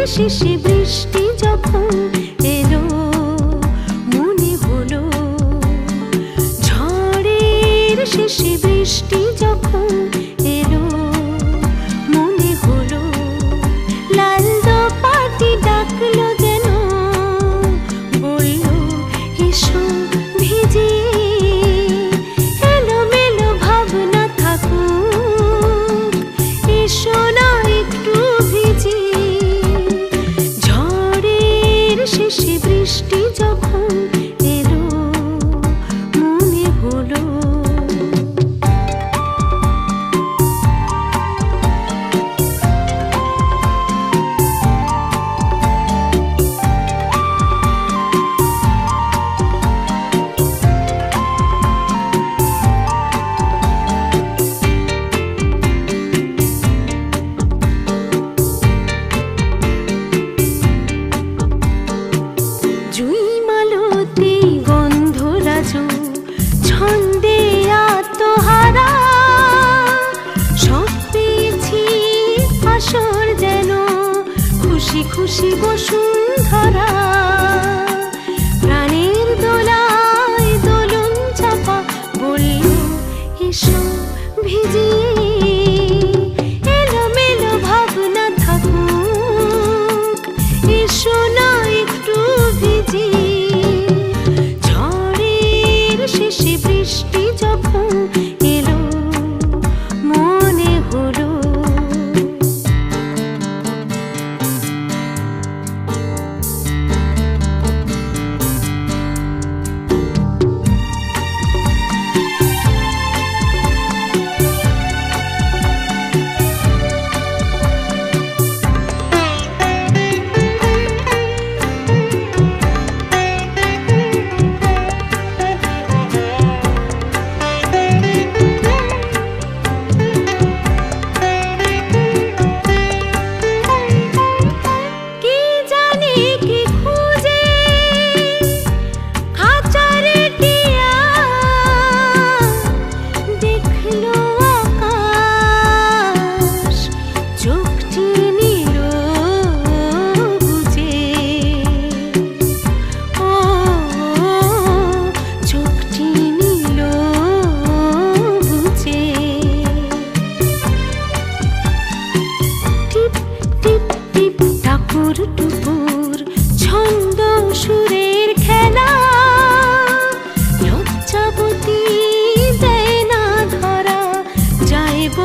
দিনের শেষে বৃষ্টি যখন এলো মনে হলো ঝড়ের শেষে বৃষ্টি যখন शिव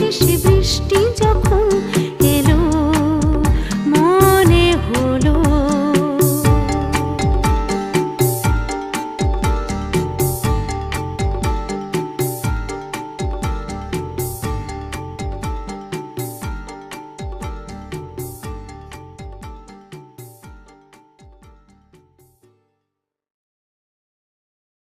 Krishna.